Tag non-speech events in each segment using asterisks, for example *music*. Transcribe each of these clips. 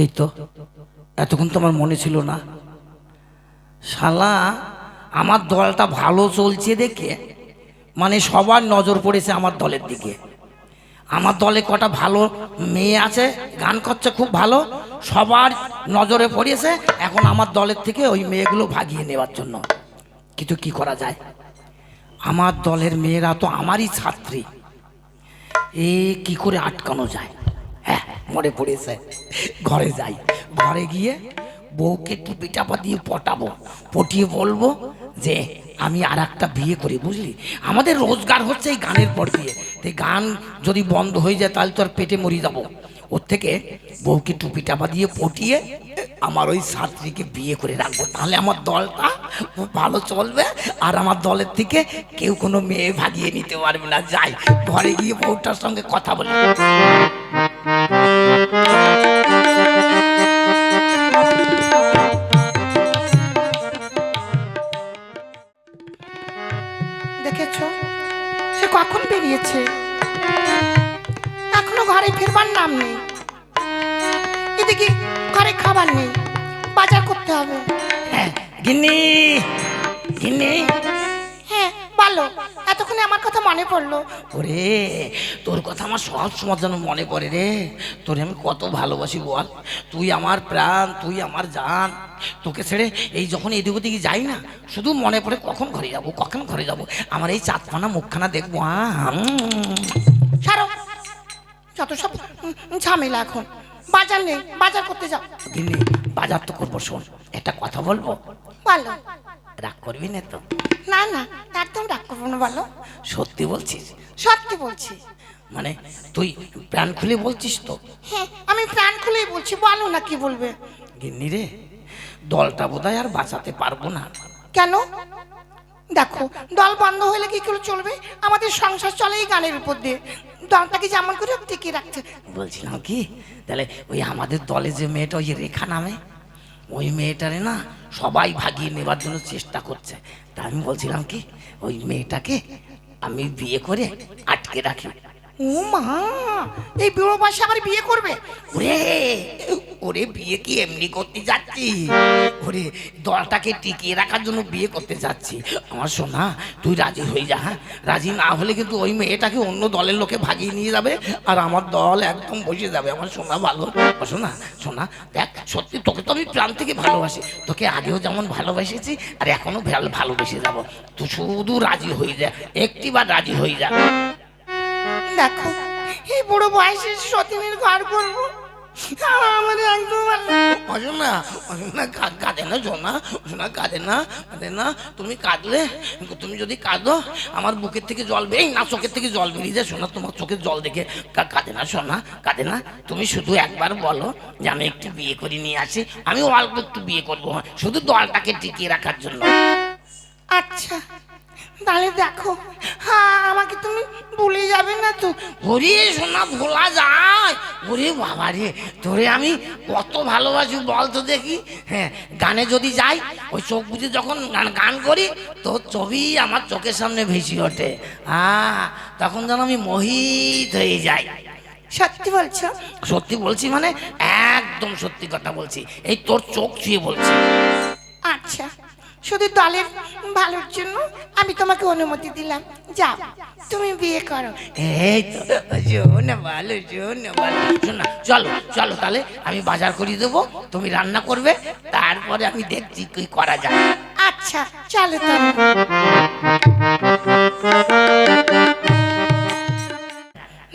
এই তো, এতক্ষণ তো আমার মনে ছিল না। শালা, আমার দলটা ভালো চলছে দেখে মানে সবার নজর পড়েছে আমার দলের দিকে। আমার দলে কটা ভালো মেয়ে আছে, গান করছে খুব ভালো, সবার নজরে পড়েছে, এখন আমার দলের থেকে ওই মেয়েগুলো ভাগিয়ে নেওয়ার জন্য। কিন্তু কি করা যায়? আমার দলের মেয়েরা তো আমারই ছাত্রী। এ কি করে আটকানো যায়? মনে পড়েছে। ঘরে যাই। ঘরে গিয়ে বউকে টিপি টাপা দিয়ে পটাবো। পটিয়ে বলব যে, আমি আর একটা বিয়ে করি, বুঝলি? আমাদের রোজগার হচ্ছে এই গানের পর দিয়ে। তো গান যদি বন্ধ হয়ে যায়, তাহলে তো আর পেটে মরি যাব। ওর থেকে বউকে টুপি টাপা দিয়ে পটিয়ে আমার ওই ছাত্রীকে বিয়ে করে রাখব। তাহলে আমার দলটা ভালো চলবে, আর আমার দলের থেকে কেউ কোনো মেয়ে ভাগিয়ে নিতে পারবে না। যাই, ঘরে গিয়ে বউটার সঙ্গে কথা বলি। কখন বেরিয়েছে। এখনও ঘরে ফিরবার নাম নেই। এদিকে ঘরে খাবার নেই। বাজার করতে হবে। হ্যাঁ, গিন্নি গিন্নি। হ্যাঁ বলো। এতক্ষণে আমার কথা মনে পড়ল। ওরে তোর কথা আমার সব সময় যেন মনে পড়ে রে। তোরে আমি কত ভালোবাসি বল। তুই আমার প্রাণ তুই আমার জান। তোকে ছেড়ে এই যখন এদিক ওদিকে যাই না শুধু মনে পড়ে কখন ঘরে যাব কখন ঘরে যাব। আমার এই চাঁদপানা মুখখানা দেখব। সারো যত সব ঝামেলা এখন। বাজার নেই বাজার করতে যাও। বাজার তো করব শোন একটা কথা বলব? বলো। রাগ করবি না তো। না না একদম রাগ করব না বলো। সত্যি বলছিস? সত্যি বলছি। মানে তুই প্রাণ খুলে বলছিস তো? হ্যাঁ আমি প্রাণ খুলেই বলছি বলো না কি বলবে। গিন্নি রে দলটা বোধহয় আর বাঁচাতে পারব না। কেন? দেখো দল বন্ধ হলে কি করে চলবে? আমাদের সংসার চলে এই গানের উপর দিয়ে। দলটাকে যেমন করে টিকিয়ে রাখছে। বলছিলাম কি? তাহলে ওই আমাদের দলে যে মেয়েটা ওই রেখা নামে? ওই মেয়েটারে না সবাই ভাগিয়ে নেবার জন্য চেষ্টা করছে। তা আমি বলছিলাম কি, ওই মেয়েটাকে আমি বিয়ে করে আটকে রাখি। ও মা এই বুড়ো বয়সে আবার বিয়ে করবে? ওরে ওরে বিয়ে কি এমনি করতে যাচ্ছি? ওরে, দলটাকে টিকিয়ে রাখার জন্য বিয়ে করতে যাচ্ছি। আমার সোনা, তুই রাজি হয়ে যা হ্যাঁ? রাজি না হলে কিন্তু ওই মেয়েটাকে অন্য দলের লোকে ভাগিয়ে নিয়ে যাবে আর আমার দল একদম বসে যাবে। আমার সোনা ভালো। সোনা সোনা, দেখ, সত্যি তোকে তো আমি প্রাণ থেকে ভালোবাসি। তোকে আগেও যেমন ভালোবেসেছি আর এখনও ভালো ভালোবেসে যাব। তুই শুধু রাজি হয়ে যা, একটিবার রাজি হয়ে যা। দেখো এই বুড়ো বয়সে সতীনের ঘর করব। আমার একদম ভালো লাগে। না। অজনা অজনা কাঁদে না সোনা সোনা কাঁদে না কাঁদে না। তুমি কাঁদলে তুমি যদি কাঁদো আমার বুকের থেকে জল বেরিয়ে না চোখের থেকে জল বেরিয়ে যায়। সোনা তোমার চোখের জল দেখে কাঁদে না সোনা কাঁদে না। তুমি শুধু একবার বলো যে আমি একটু বিয়ে করে নিয়ে আসি। আমি অল্প একটু বিয়ে করব। শুধু দলটাকে টিকিয়ে রাখার জন্য। আচ্ছা তাহলে দেখো হ্যাঁ আমাকে তুমি ভুলে যাবে না তো। ওরে সোনা ভোলা যায়। ওরে বাবা রে তোরে আমি কত ভালোবাসি বল তো দেখি। হ্যাঁ গানে যদি যাই ওই চোখ বুঝে যখন গান গান করি তোর ছবি আমার চোখের সামনে ভেসে ওঠে। হ্যাঁ তখন যেন আমি মোহিত হয়ে যাই। সত্যি বলছো? সত্যি বলছি মানে একদম সত্যি কথা বলছি। এই তোর চোখ ছুঁয়ে বলছি। আচ্ছা। শুধু দলের ভালোর জন্য আমি তোমাকে অনুমতি দিলাম। যাও তুমি বিয়ে করো। এই তো না ভালো শোন না ভালো শোন চলো চলো তাহলে আমি বাজার করে দেবো তুমি রান্না করবে তারপরে আমি দেখছি কি করা যায়। আচ্ছা চলো তাহলে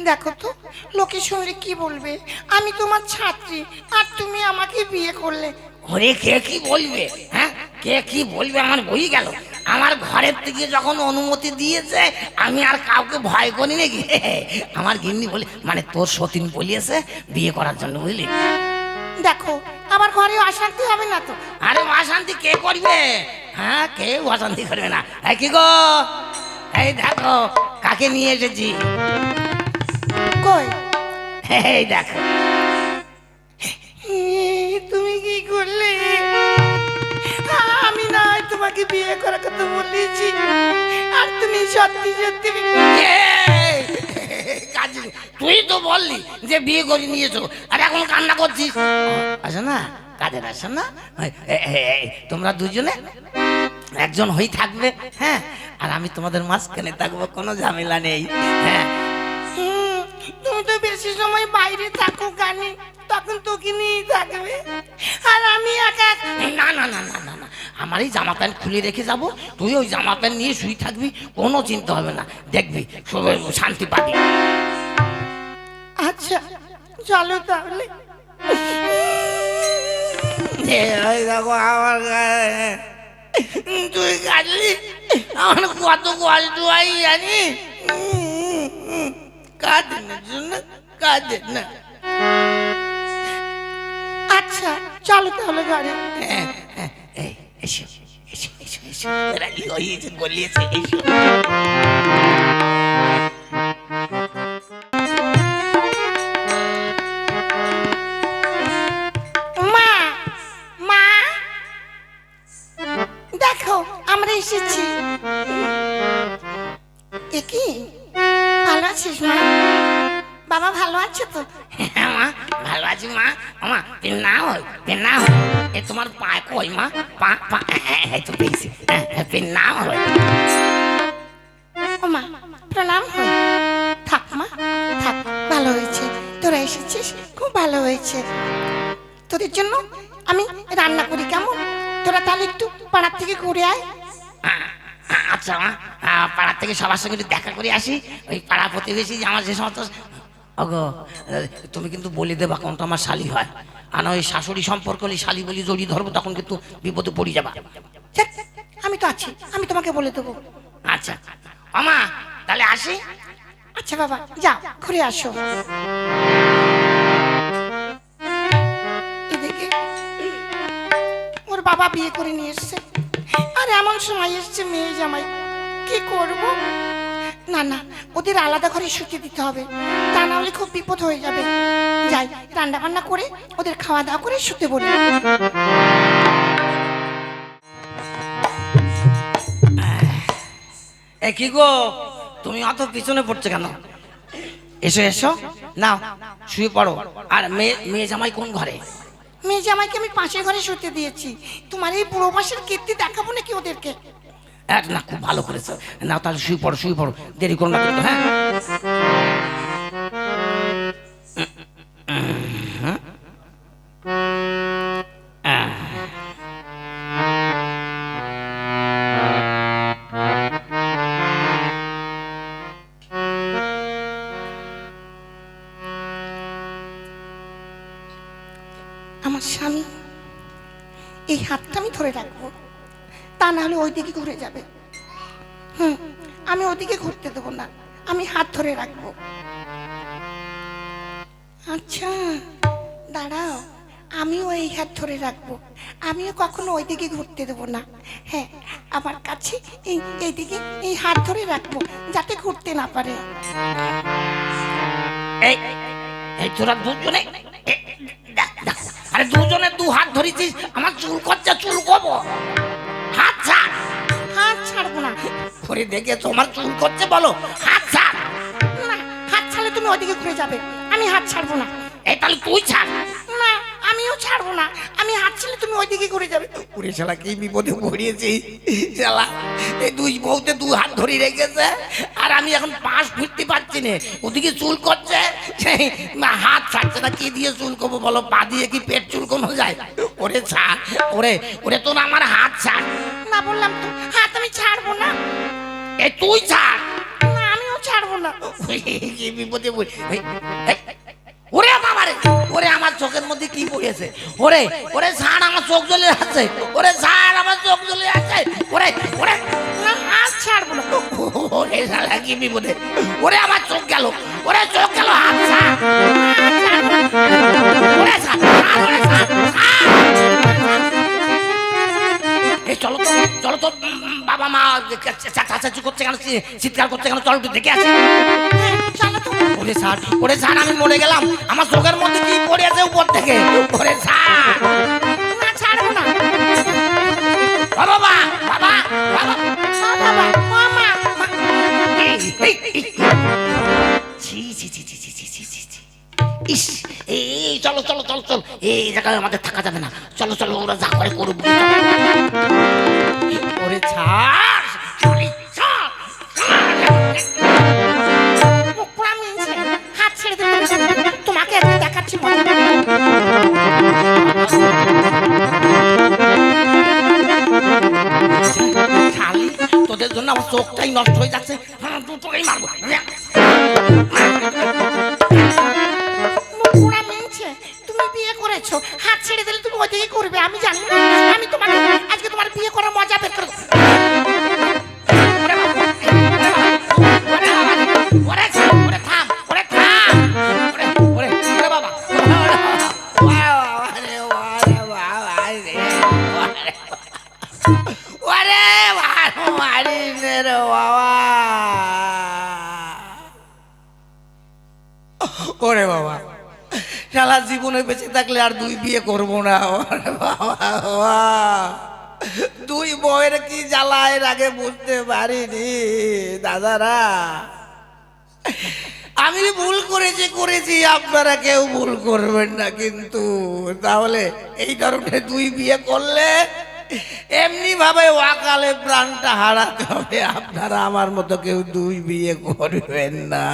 দেখো তো লোকে শুনলে কি বলবে? আমি তোমার ছাত্রী আর তুমি আমাকে বিয়ে করলে। ওরে কে কি বলবে হ্যাঁ? কে কি বলবে আমার বই গেল? আমার ঘরের থেকে যখন অনুমতি দিয়েছে আমি আর কাউকে ভয় করি নাকি? আমার গিন্নি বলে মানে তোর সতীন বলিয়েছে বিয়ে করার জন্য বুঝলি? দেখো আমার ঘরে অশান্তি হবে না তো? আরে অশান্তি কে করবে? হ্যাঁ কে অশান্তি করবে না। এই কি গো? এই দেখো কাকে নিয়ে এসেছি? কই? এই দেখো। *laughs* কাজী, তুই তো বললি যে বিয়ে করে নিয়েছো আর এখন কান্না করছিস। আসো না? কাজের আসো না? তোমরা দুজনে একজন হই থাকবে হ্যাঁ? আর আমি তোমাদের মাঝখানে থাকব কোনো ঝামেলা নেই হ্যাঁ? তুমি তো বেশি সময় বাইরে থাকো গানে তখন তোকে নিয়েই থাকবে। আর আমি একা না না না না আমার এই জামা প্যান্ট খুলে রেখে যাব। তুই ওই জামা প্যান্ট নিয়ে শুয়ে থাকবি কোনো চিন্তা হবে না। দেখবি শান্তি পাবি। আচ্ছা চলো তাহলে। দেখো আমার তুই কাটলি আমার কত কষ্ট হয় জানি। কাঁদে না জন্য কাঁদে না আচ্ছা চলো তাহলে ঘরে হ্যাঁ, এসো এসো এসো এসো হয়েছে গলিয়েছে এসো। তুই না হই তুই না হই এ তোমার পা কই মা পা পা হ্যাঁ, তো পেয়েছি তুই না হই ও মা প্রণাম হই থাক মা থাক ভালো হয়েছে। তোরা এসেছিস খুব ভালো হয়েছে। তোদের জন্য আমি রান্না করি কেমন? তোরা তাহলে একটু পাড়ার থেকে ঘুরে আয়। আচ্ছা মা পাড়ার থেকে সবার সঙ্গে একটু দেখা করে আসি। ওই পাড়া প্রতিবেশী যে আমার যে সমস্ত অগো তুমি কিন্তু বলে দেবা কোনটা আমার শালি হয়। আর ওই শাশুড়ি সম্পর্ক হলে শালি বলি জড়িয়ে ধরবো তখন কিন্তু বিপদে পড়ে যাবা। আমি তো আছি, আমি তোমাকে বলে দেবো। আচ্ছা আমা তাহলে আসি? আচ্ছা বাবা, যাও, ঘুরে আসো। এদিকে ওর বাবা বিয়ে করে নিয়ে এসছে। আর এমন সময় এসছে মেয়ে জামাই। কি করব? না না, ওদের আলাদা ঘরে শুতে দিতে হবে। তা না হলে খুব বিপদ হয়ে যাবে। যাই রান্না বান্না করে ওদের খাওয়া দাওয়া করে শুতে বলি। এ কি গো? তুমি অত পিছনে পড়ছো কেন? এসো এসো। নাও শুয়ে পড়ো। আর মেয়ে মেয়ে জামাই কোন ঘরে? মেয়ে জামাইকে আমি পাশের ঘরে শুতে দিয়েছি। তোমার এই বুড়ো মাসের কীর্তি দেখাবো নাকি ওদেরকে? এক না খুব ভালো করেছ। না তাহলে শুয়ে পড়ো শুয়ে পড়ো। দেরি করো না হ্যাঁ? তা না হলে ওই দিকে ঘুরে যাবে। হুম, আমি ওদিকে ঘুরতে দেবো না। আমি হাত ধরে রাখব। আচ্ছা দাঁড়াও। আমিও এই হাত ধরে রাখব। আমিও কখনো ওই দিকে ঘুরতে দেবো না। হ্যাঁ আমার কাছে এই, এইদিকে এই হাত ধরে রাখব, যাতে ঘুরতে না পারে। এই তোরা দুজনে আরে দুজনে দু হাত ধরেছিস, আমার চুল করছে চুল কবো করে দেখে তোমার চুল করছে বলো। হাত ছাড়। না হাত ছাড়লে তুমি ওদিকে ঘুরে যাবে। আমি হাত ছাড়বো না। এই তাহলে তুই ছাড়। না আমিও ছাড়বো না। আমি হাত ছাড়লে তুমি ওইদিকে ঘুরে যাবে। ঘুরে শালা কি বিপদে পড়িয়েছি শালা এই দুই বউতে দু হাত ধরে রেখেছে আর আমি এখন পাশ ফিরতে পারছি না। ওদিকে চুল করছে হাত ছাড়ছে না কি দিয়ে চুল করব বলো? পা দিয়ে কি পেট চুল যায়? ওরে ছাড় ওরে ওরে তোর আমার হাত ছাড়। না বললাম তো হাত আমি ছাড়বো না। এ তুই ছাড়। না আমিও ছাড়বো না। বিপদে ওরে বাবারে ওরে আমার চোখের মধ্যে কি পড়েছে? ওরে ওরে ছাড় আমার চোখ জ্বলে আছে ওরে ছাড় আমার চোখ জ্বলে আছে ওরে ওরে ওরে আমার চোখ গেল ওরে চোখ গেল ছাড়। ছাড় ছাড়, ছাড়, ছাড়। চলো তো বাবা মা চাচাচি করছে কেন? চিৎকার করছে কেন? চলো একটু দেখে আসি। আমি মরে গেলাম। আমার চোখের মধ্যে কি পড়ে আছে উপর থেকে? ওরে স্যার। এই চলো চলো চলো চলো এই জায়গায় আমাদের থাকা যাবে না চলো চলো ওরা যা করে করুক ওরে তোমাকে দেখাচ্ছি তোদের জন্য আমার চোখটাই নষ্ট হয়ে যাচ্ছে হ্যাঁ দুটোকেই মারবো আমি জানি না। আমি তোমাকে আজকে তোমার বিয়ে করার মজা বের করে জীবনে বেঁচে থাকলে আর দুই বিয়ে করব না বাবা। দুই বয়ের কি জ্বালা এর আগে বুঝতে পারিনি, দাদারা। আমি ভুল করেছি করেছি, আপনারা কেউ ভুল করবেন না কিন্তু। তাহলে এই ধরনের দুই বিয়ে করলে এমনি ভাবে ওয়াকালে প্রাণটা হারাতে হবে, আপনারা আমার মতো কেউ দুই বিয়ে করবেন না।